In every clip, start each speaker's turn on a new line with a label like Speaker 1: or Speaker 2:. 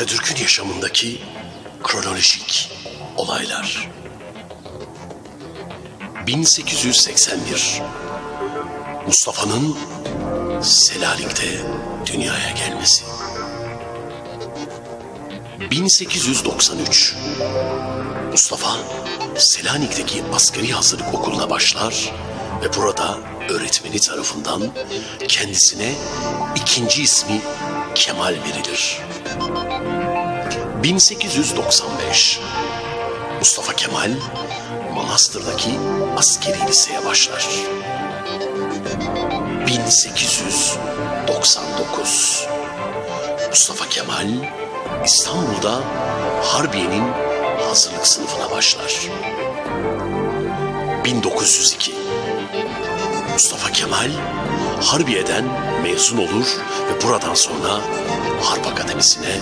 Speaker 1: Atatürk'ün yaşamındaki kronolojik olaylar. 1881 Mustafa'nın Selanik'te dünyaya gelmesi. 1893 Mustafa Selanik'teki askeri hazırlık okuluna başlar ve burada öğretmeni tarafından kendisine ikinci ismi Kemal verilir. 1895 Mustafa Kemal Manastır'daki askeri liseye başlar. 1899 Mustafa Kemal İstanbul'da Harbiye'nin hazırlık sınıfına başlar. 1902 Mustafa Kemal Harbiye'den mezun olur ve buradan sonra Harp Akademisi'ne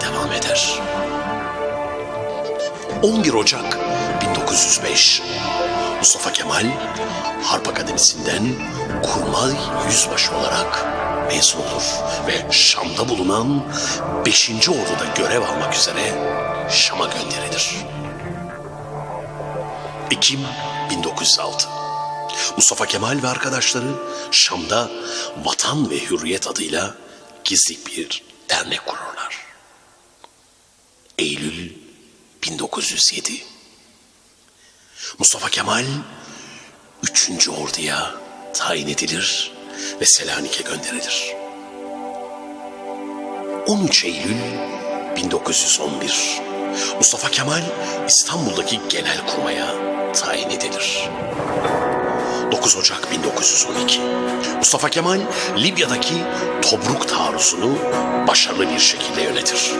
Speaker 1: devam eder. 11 Ocak 1905 Mustafa Kemal Harp Akademisi'nden kurmay yüzbaşı olarak mezun olur ve Şam'da bulunan 5. Ordu'da görev almak üzere Şam'a gönderilir. Ekim 1906 Mustafa Kemal ve arkadaşları Şam'da Vatan ve Hürriyet adıyla gizli bir dernek kururlar. Eylül 1907 Mustafa Kemal 3. Ordu'ya tayin edilir ve Selanik'e gönderilir. 13 Eylül 1911 Mustafa Kemal İstanbul'daki Genelkurmay'a tayin edilir. 9 Ocak 1912 Mustafa Kemal Libya'daki Tobruk taarruzunu başarılı bir şekilde yönetir.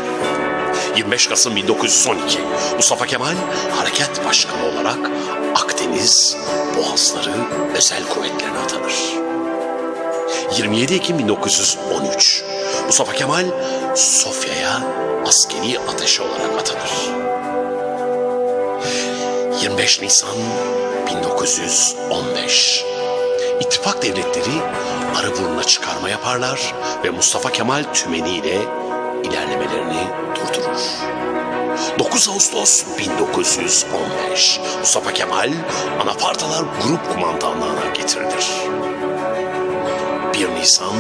Speaker 1: 25 Kasım 1912 Mustafa Kemal Hareket Başkanı olarak Akdeniz Boğazları Özel Kuvvetlerine atanır. 27 Ekim 1913 Mustafa Kemal Sofya'ya askeri ateşi olarak atanır. 25 Nisan 1915 İttifak devletleri Arıburnu'na çıkarma yaparlar ve Mustafa Kemal tümeniyle ilerlemelerini durdurur. 9 Ağustos 1915 Mustafa Kemal Anafartalar Grup Kumandanlığı'na getirilir. 1 Nisan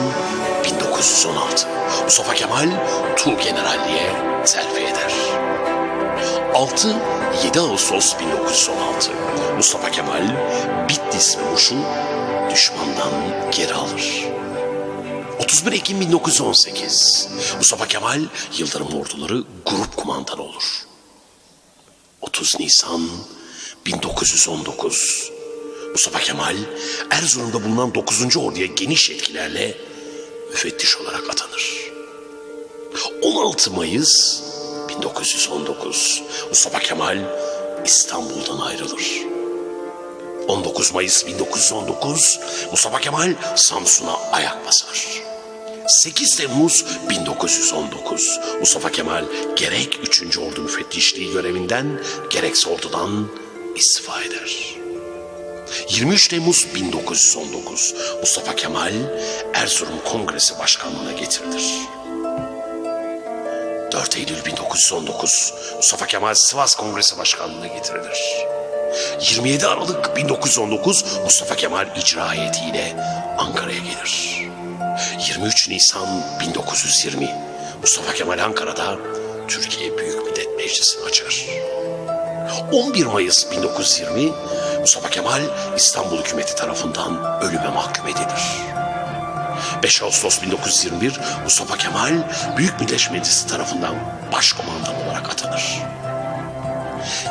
Speaker 1: 1916 Mustafa Kemal Tuğ Generalliğe terfi eder. 6-7 Ağustos 1916 Mustafa Kemal Bitlis ve Muş'u düşmandan geri alır. 31 Ekim 1918 Mustafa Kemal Yıldırım Orduları Grup Kumandanı olur. 30 Nisan 1919 Mustafa Kemal Erzurum'da bulunan 9. Ordu'ya geniş yetkilerle müfettiş olarak atanır. 16 Mayıs 1919 Mustafa Kemal İstanbul'dan ayrılır. 19 Mayıs 1919 Mustafa Kemal Samsun'a ayak basar. 8 Temmuz 1919 Mustafa Kemal gerek 3. Ordu müfettişliği görevinden gerekse ordudan istifa eder. 23 Temmuz 1919 Mustafa Kemal Erzurum Kongresi Başkanlığı'na getirilir. 4 Eylül 1919 Mustafa Kemal Sivas Kongresi Başkanlığı'na getirilir. 27 Aralık 1919 Mustafa Kemal icra heyetiyle Ankara'ya gelir. 23 Nisan 1920 Mustafa Kemal Ankara'da Türkiye Büyük Millet Meclisi'ni açar. 11 Mayıs 1920 Mustafa Kemal İstanbul hükümeti tarafından ölüme mahkum edilir. 5 Ağustos 1921 Mustafa Kemal Büyük Millet Meclisi tarafından başkomandan olarak atanır.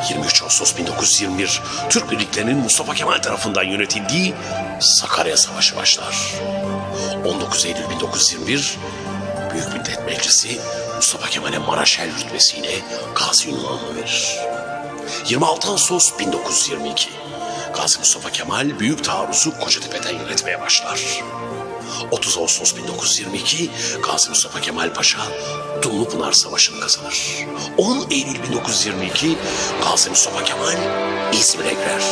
Speaker 1: 23 Ağustos 1921 Türk birliklerinin Mustafa Kemal tarafından yönetildiği Sakarya Savaşı başlar. 19 Eylül 1921 Büyük Millet Meclisi Mustafa Kemal'e Maraşel rütbesiyle Gazi ünvanını verir. 26 Ağustos 1922 Gazi Mustafa Kemal büyük taarruzu Kocatepe'den yönetmeye başlar. 30 Ağustos 1922 Gazi Mustafa Kemal Paşa Dumlupınar Savaşı'nı kazanır. 10 Eylül 1922 Gazi Mustafa Kemal İzmir'e girer.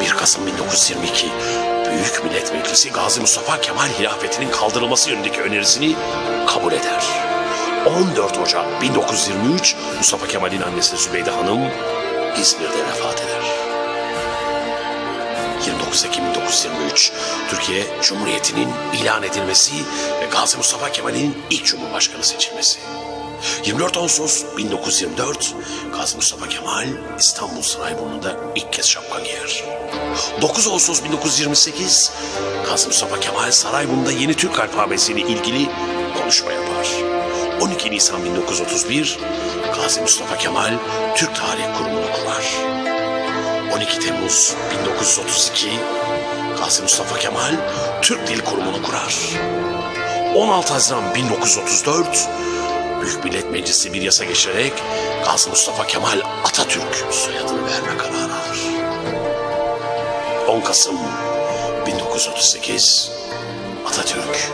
Speaker 1: 1 Kasım 1922 Büyük Millet Meclisi Gazi Mustafa Kemal hilafetinin kaldırılması yönündeki önerisini kabul eder. 14 Ocak 1923 Mustafa Kemal'in annesi Zübeyde Hanım İzmir'de vefat eder. 29 Ekim 1923 Türkiye Cumhuriyeti'nin ilan edilmesi ve Gazi Mustafa Kemal'in ilk Cumhurbaşkanı seçilmesi. 24 Ağustos 1924 Gazi Mustafa Kemal İstanbul Sarayburnu'nda ilk kez şapka giyer. 9 Ağustos 1928 Gazi Mustafa Kemal Sarayburnu'da yeni Türk alfabesiyle ilgili konuşma yapar. 12 Nisan 1931 Gazi Mustafa Kemal Türk Tarih Kurumu'nu kurar. 12 Temmuz 1932 Gazi Mustafa Kemal Türk Dil Kurumu'nu kurar. 16 Haziran 1934 Büyük Millet Meclisi bir yasa geçirerek Gazi Mustafa Kemal Atatürk soyadını verme kararı alır. 10 Kasım 1938 Atatürk